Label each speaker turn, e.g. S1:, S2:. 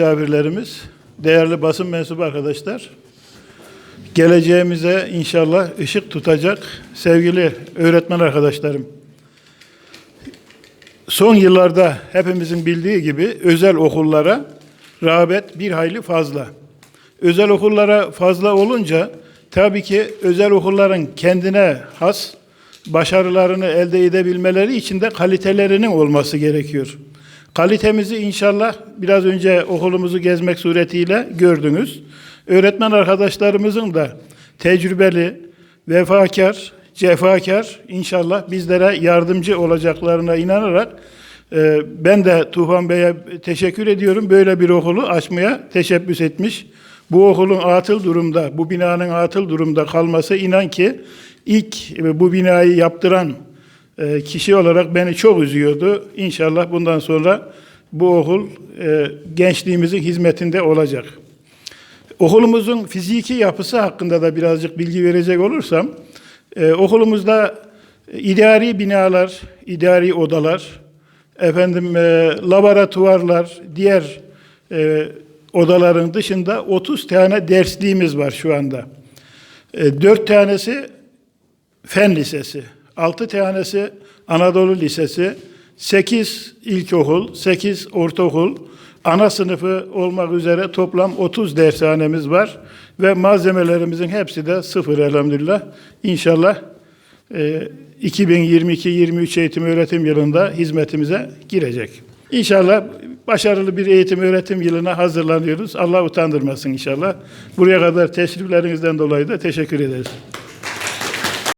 S1: misafirlerimiz, değerli basın mensubu arkadaşlar, geleceğimize inşallah ışık tutacak sevgili öğretmen arkadaşlarım. Son yıllarda hepimizin bildiği gibi özel okullara rağbet bir hayli fazla. Özel okullara fazla olunca tabii ki özel okulların kendine has başarılarını elde edebilmeleri için de kalitelerinin olması gerekiyor. Kalitemizi inşallah biraz önce okulumuzu gezmek suretiyle gördünüz. Öğretmen arkadaşlarımızın da tecrübeli, vefakar, cefakar inşallah bizlere yardımcı olacaklarına inanarak e, ben de Tufan Bey'e teşekkür ediyorum. Böyle bir okulu açmaya teşebbüs etmiş. Bu okulun atıl durumda, bu binanın atıl durumda kalması inan ki ilk e, bu binayı yaptıran e, kişi olarak beni çok üzüyordu. İnşallah bundan sonra bu okul e, gençliğimizin hizmetinde olacak. Okulumuzun fiziki yapısı hakkında da birazcık bilgi verecek olursam, e, okulumuzda idari binalar, idari odalar, efendim e, laboratuvarlar, diğer e, odaların dışında 30 tane dersliğimiz var şu anda. E, 4 tanesi Fen Lisesi, 6 tanesi Anadolu Lisesi, 8 ilkokul, 8 ortaokul, ana sınıfı olmak üzere toplam 30 dershanemiz var ve malzemelerimizin hepsi de sıfır elhamdülillah. İnşallah e, 2022-23 eğitim öğretim yılında hizmetimize girecek. İnşallah başarılı bir eğitim öğretim yılına hazırlanıyoruz. Allah utandırmasın inşallah. Buraya kadar teşriflerinizden dolayı da teşekkür ederiz.